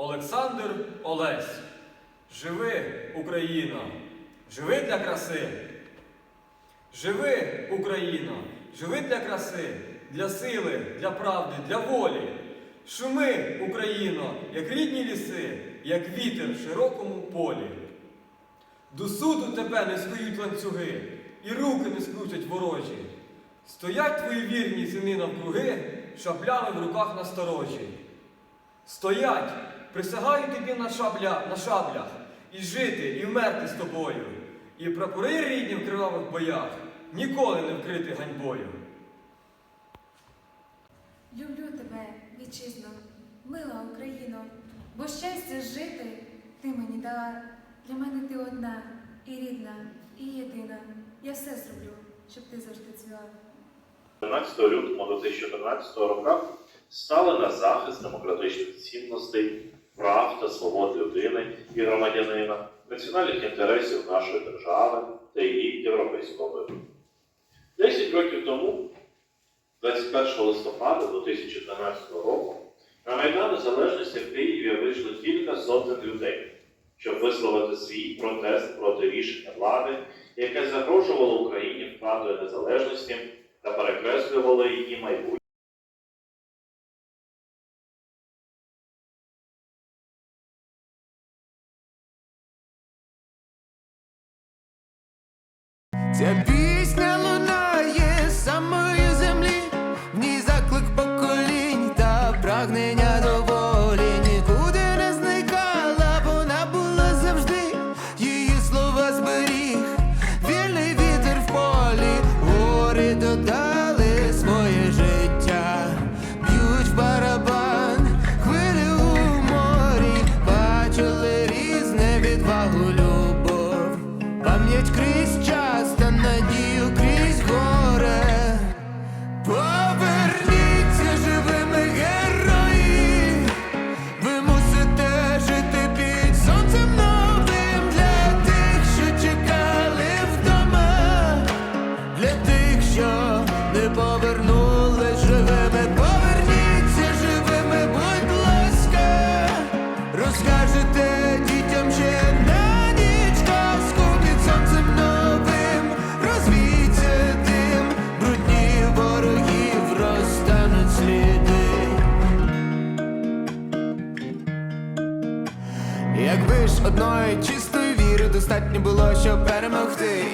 Олександр Олесь. Живи, Україно, живи для краси. Живи, Україно, живи для краси, для сили, для правди, для волі. Шуми, Україно, як рідні ліси, як вітер в широкому полі. До суду тебе не скують ланцюги, і руки не скрутять ворожі. Стоять твої вірні сини навкруги, шаблями в руках насторожі. Стоять, присягаю тобі на, шабля, на шаблях, і жити, і вмерти з тобою, і прапори рідні в кривавих боях ніколи не вкрити ганьбою. Люблю тебе, вітчизно, мила Україно, бо щастя жити ти мені дала. Для мене ти одна і рідна, і єдина. Я все зроблю, щоб ти завжди цвіла. 12 лютого 2014 року стали на захист демократичних цінностей, прав та свобод людини і громадянина, національних інтересів нашої держави та її європейського миру. Десять років тому, 21 листопада 2012 року, на Майдан Незалежності в Києві вийшло кілька сотень людей, щоб висловити свій протест проти рішення влади, яке загрожувало Україні втратою незалежності та перекреслювало її майбутнє. Ця пісня лунає з самої землі, в ній заклик поколінь та прагнення не повернули живими. Поверніться живими, будь ласка, розкажете дітям ще на ніч казку під сонцем новим, розвійте дим, брудні ворогів розтануть сліди. Якби ж одної чистої віри достатньо було, щоб перемогти.